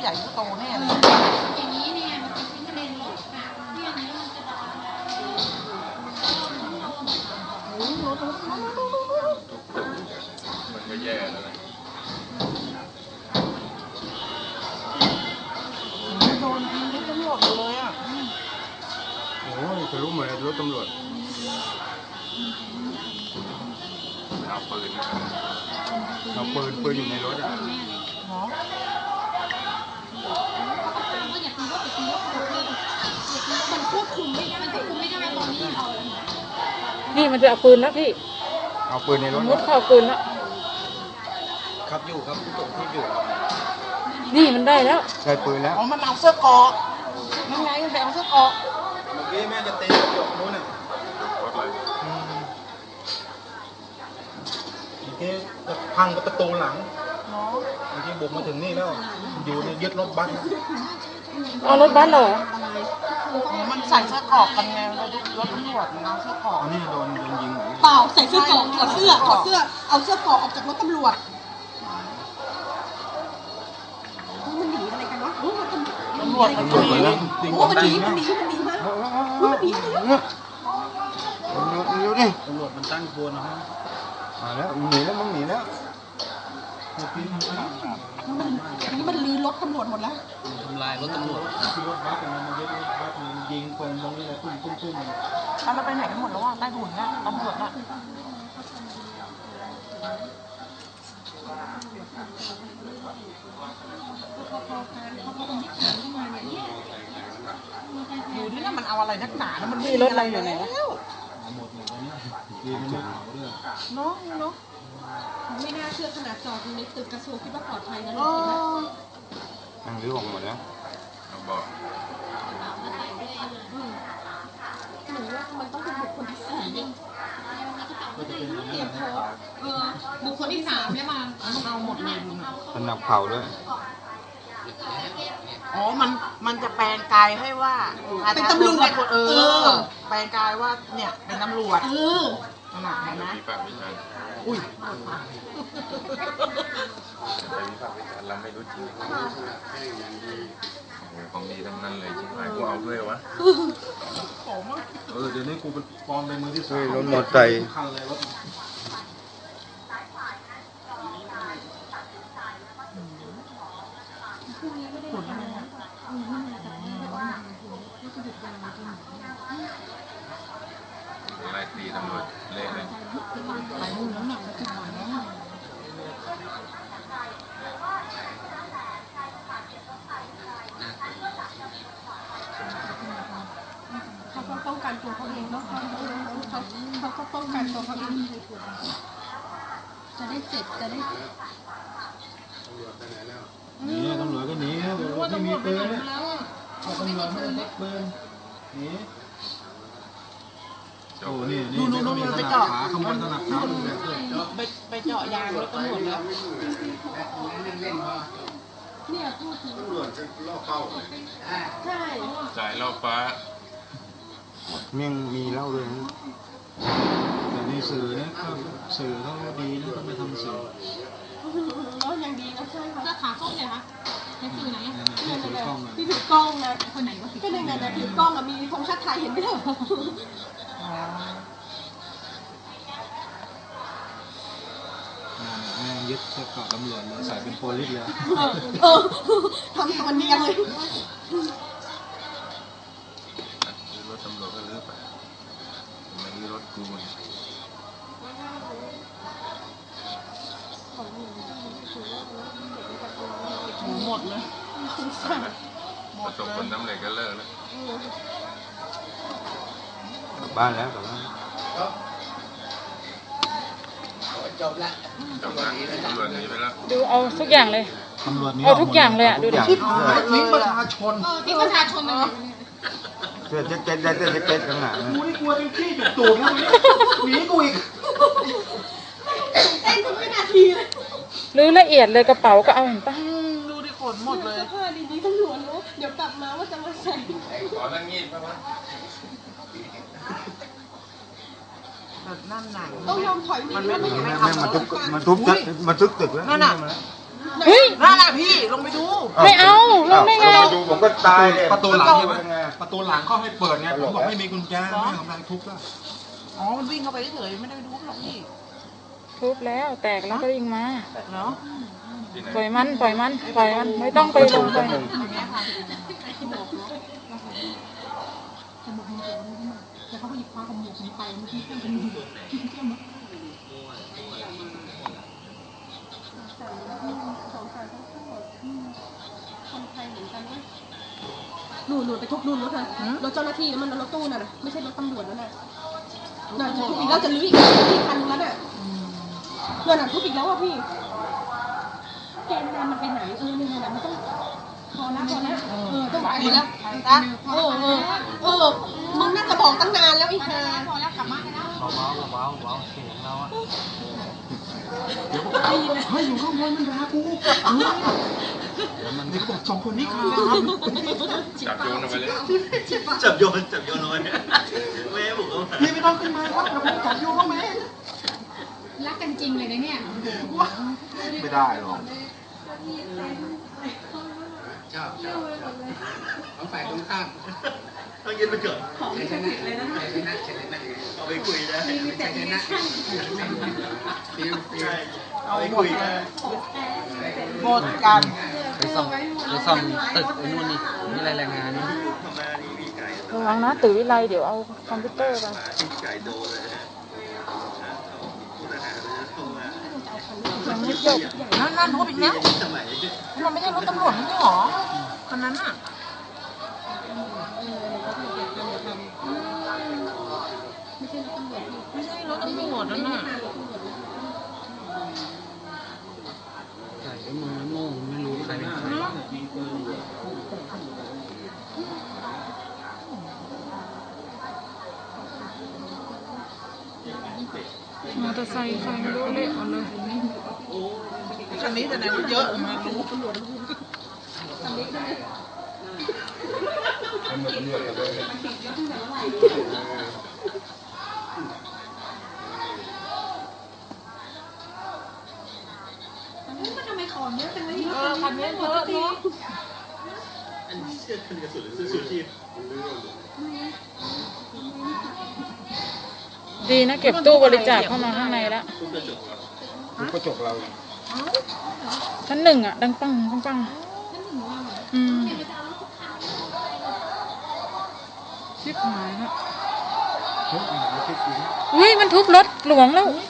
ผู้ใหญ่ผู้โตแน่เลยอย่างนี้เนี่ยมันเป็นชิ้นทะเลหลุดค่ะที่อันนี้มันจะดองโอ้ยรถรถรถรถรถรถมันก็แย่แล้วนะโดนยิงรถตำรวจหมดเลยอะโอ้ยทะลุหมดเลยรถตำรวจเอาปืนมาเอาปืนปืนอยู่ในรถอะ เนาะ ก็อย่าตีรถอย่าตีรถอย่าตีรถมันควบคุมไม่ได้มันควบคุมไม่ได้ตอนนี้เอา นี่มันจะเอาปืนแล้วพี่เอาปืนในรถมุดเข้าปืนแล้วครับอยู่ครับส่งที่อยู่นี่มันได้แล้วได้ปืนแล้วอ๋อมันเอาเสื้อเกราะนั่นไงมันไปเอาเสื้อเกราะเมื่อกี้แม่จะตีกระจกนู้นน่ะรถอะไรเมื่อกี้จะพังกับประตูหลังเนาะเมื่อกี้บุกมาถึงนี่แล้ว อยู่ในยึดรถบัสเอารถบัสเหรอ มันใส่เสื้อเกราะกันไงรถรถตำรวจมันเอาเสื้อเกราะอันนี้โดนโดนยิงเหรอเปล่าใส่เสื้อเกราะถอดเสื้อถอดเสื้อ เอาเสื้อเกราะออกจากรถตำรวจมันหนีอะไรกันวะโอ้มันหนีตำรวจมันตำรวจมาแล้วโอ้มันหนีมันหนีมันหนีมามันหนีมาแล้วเร็วดิตำรวจมันตั้งขบวนนะฮะมาแล้วมึงหนีแล้วมึงหนีแล้ว รถตำรวจหมดแล้วทำลายรถตำรวจที่รถบัสมันมายึดรถบัสมันยิงตรงตรงนี้เลยปุ้มปุ้มปุ้มเอาเราไปไหนกันหมดแล้วอะใต้ถุนน่ะตำรวจน่ะอยู่ที่นั่นมันเอาอะไรนักหนานะมันไม่นี่รถอะไรอยู่ไหนวะแล้วหมดหมดเลยเนี่ยยิงมันไม่เผาด้วยเนาะเนาะไม่น่าเชื่อขนาดจอดอยู่ในตึกกระทรวงคิดว่าปลอดภัยนะเอลูกเห็นไหม อนั่งรื้อออกหมดแล้วเอาบอกหนูว่ามันต้องเป็นบุคคลที่สามก็จะเป็นอย่างเตนี้รียมพร้อมเออบุคคลที่สามเนี่ยมามันเอาหมดเลยดูนะสนับเผาด้วย อ๋อ มัน มันจะแปลงกายให้ว่าเป็นตำรวจเออ แปลงกายว่าเนี่ยเป็นตำรวจ เออขนาดเห็นไหมวิพากษ์วิจารณ์อุ้ย เราไม่รู้จริงโอ้โหของดีทั้งนั้นเลยชิบหายกูเอาด้วยวะเออเดี๋ยวนี้กูเป็นปลอมเป็นมือที่สาเฮ้ยมรถมอเตอร์ไซค์คันเลยรถไล่ตีตำรวจเละเลย ไปนู่นแล้วหนักจะหน่อยแล้ว เขาก็ป้องกัน ตัวเขาเองเนาะเขาเขาเขาก็ป้องกันตัวเขาเองจะได้เสร็จจะได้หนีตำรวจก็หนีตำรวจไม่มีปืนเนี่ยแล้วอะเอาตำรวจไม่ได้ปืนหนีจโอ้บนี่นี่นี่เขามีสนับขาขโมยสนับขาดูแบบด้วยไปไปเจาะยางรถตำรวจแล้วเนี่ยพูดถึงตำรวจล่อเป้าใช่จ่ายรอบฟ้า เมี่ยงมีเหล้าด้วยนะแต่ในสื่อเนี่ยก็สื่อเขาดีนะต้องไปทำสื่อแล้วยังดีนะใช่ค่ะถ้าขาส้มเนี่ยคะในสื่อไหนอะเนี่ยเนี่ยที่ถือกล้องเลยที่ถือกล้องนะคนไหนวะก็ในนั้นนะถือกล้องอะมีธงชาติไทยเห็นไหมล่ะอ๋อแม่งยึดเสื้อเกราะตำรวจเลยใส่เป็นโพลิสเลย เออเออทำตัวเนียนเลย กูเนี่ยหมดเลยประสบผลสำเร็จก็เลิกแล้วกลับบ้านแล้วกลับบ้านจบละตำรวจหนีไปแล้วดูเอาทุกอย่างเลยตำรวจนี่เอาทุกอย่างเลยอะดูดิทิ้งประชาชนเออที่ประชาชนมัน สื้อแจ็คเก็ตได้เสื้อแจ็คเก็ตข้างหลังกูนี่กลัวเป็นขี้จุกตูดแล้วหนีกูอีกเต้นทุกวินาทีเลยหรือละเอียดเลยกระเป๋าก็เอาเห็นปะอืมดูดิขนหมดเลยเสื้อผ้าดีๆตำรวจนะเดี๋ยวกลับมาว่าจะมาใส่ขอนั่งงีดป่ะวะแต่นั่นหนังต้องยอมถอยหนีมันไม่ไม่ไม่แม่ทำงมาทุบมาทุบตึกมาทุบตึกแล้วนั่นน่ะ มาแล้วนั่นน่ะพี่ลงไปดูไม่เอาเงได้ไง ดูผมก็ตายเลยประตูหลังใช่ไหมประตูหลังเขาให้เปิดไงผมบอกไม่มีกุญแจไม่กำลังทุบแล้วอ๋อมันวิ่งเข้าไปเฉยๆไม่ได้ดูหรอกพี่ทุบแล้วแตกแล้วก็ยิงมาเนาะปล่อยมันปล่อยมันปล่อยมันไม่ต้องไปลงไปแล้วเขาก็หยิบคว้าขโมยนี้ไปเมื่อกี้เพื่อนกันอยู่คนไทยเหมือนกันเว้ย หนูหนูไปทุบดูรถนะรถเจ้าหน้าที่แล้วมันรถตู้น่ะนะไม่ใช่รถตำรวจนั่นน่ะน่ะจะทุบอีกแล้วจะลื้ออีกที่คันนึงแล้วน่ะนั่นน่ะทุบอีกแล้วอะพี่แกนนมันไปไหนเออเนี่ยน่ะมันต้องพอแล้วพอแล้วเออต้องไปแล้วนะเออเออเออมึงน่าจะบอกตั้งนานแล้วไอ้ห่าพอแล้วกลับบ้านกันแล้วเบาๆเบาๆเบาๆเสียงเราอะเดี๋ยวบอกเฮ้ยอยู่ข้างบนมันด่ากู เดี๋ยวมันนี่เขาบอกสองคนนี้ครับจับโยนเอาไปเลย จับโยนจับโยนลงไปแม่ผมก็มาพี่ไม่ต้องขึ้นมาครับเดี๋ยวผมจับโยนเข้ามาเองรักกันจริงเลยนะเนี่ยไม่ได้หรอกต้องยืนไปเกิดเอาไปคุยได้ใช่เอาไปคุยได้หมดกัน ไปส่องไปส่องตึกไอ้นู่นนี่นี่อะไรแรงงานนี่ทำไมอันนี้มีไก่ระวังนะตื่นวิไลเดี๋ยวเอาคอมพิวเตอร์ไปมีไก่โดนเลยฮะผู้ทหารเลยเข้ามายังไม่จบนั่นนั่นทุบอีกแล้วสมัยมันไม่ใช่รถตำรวจไม่ใช่หรอคันนั้นอะไม่ใช่รถตำรวจนั่นน่ะ ใส่ไอ้มือโม่งไม่รู้ใครเป็นใคร ม อเตอร์ไซค์ใครไม่รู้เละหมดเลยคันนี้แต่ไหนมันเยอะมารู้มันทำไมของเยอะจังเลยเออคันนี้เยอะเนาะอันนี้เสื้อคันกระสุนหรือเสื้อชูชีพ ดีนะเก็บตู้บริจาคเข้ามาข้างในแล้วทุกกระจกทุบกระจกเราชั้นหนึ่งอะ ดังปังปังปังอืมชิบหายแล้วทุบอีกแล้วทุบอีกอุ้ยมันทุบรถหลวงแล้วเ